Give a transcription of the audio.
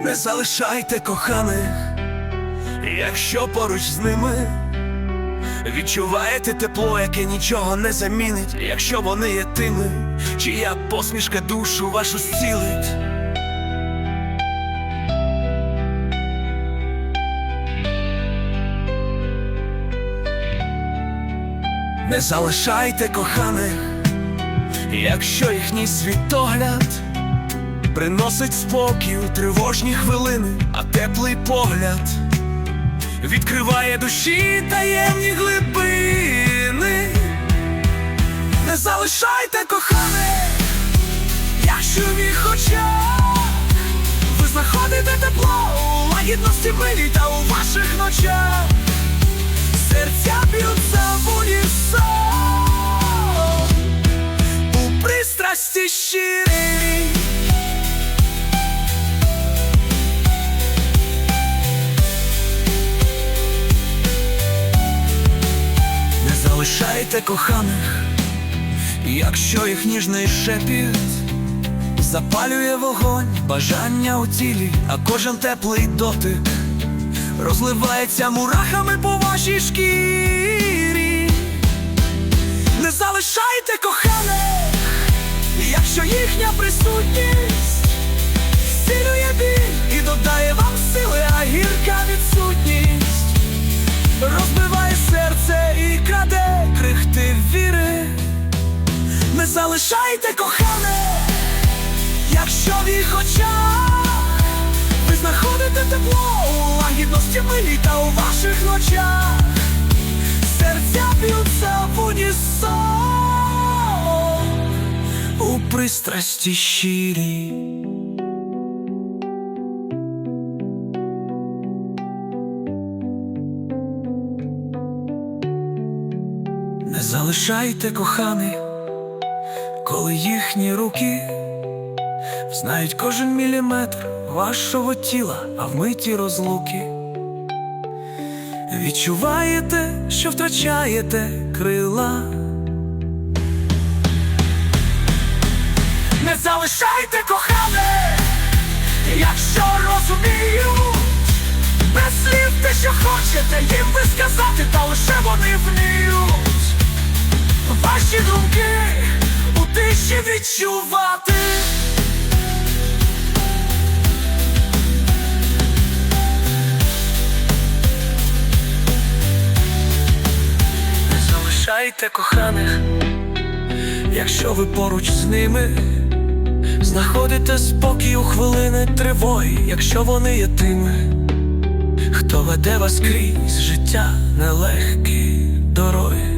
Не залишайте коханих, якщо поруч з ними відчуваєте тепло, яке нічого не замінить, якщо вони є тими, чия посмішка душу вашу зцілить. Не залишайте коханих, якщо їхній світогляд приносить спокій у тривожні хвилини, а теплий погляд відкриває душі таємні глибини. Не залишайте коханих, якщо в їх ви знаходите тепло у лагідності милій та у ваших ночах. Серця б'ються залишайте коханих, якщо їх ніжний шепіт запалює вогонь, бажання у тілі, а кожен теплий дотик розливається мурахами по вашій шкірі. Не залишайте коханих, якщо їхня присутність зцілює біль і додає вам сили, а гірка залишайте кохане, якщо в їх очах ви знаходите тепло у лагідності милій та у ваших ночах. Серця б'ються в унісон у пристрасті щирій. Не залишайте коханих, коли їхні руки знають кожен міліметр вашого тіла, а в миті розлуки. Відчуваєте, що втрачаєте крила. Не залишайте коханих, якщо розуміють, без слів те, що хочете їм ви сказати, та лише вони вміють. Ваші відчувати. Не залишайте коханих, якщо ви поруч з ними знаходите спокій у хвилини тривоги, якщо вони є тими, хто веде вас крізь життя нелегкі дороги.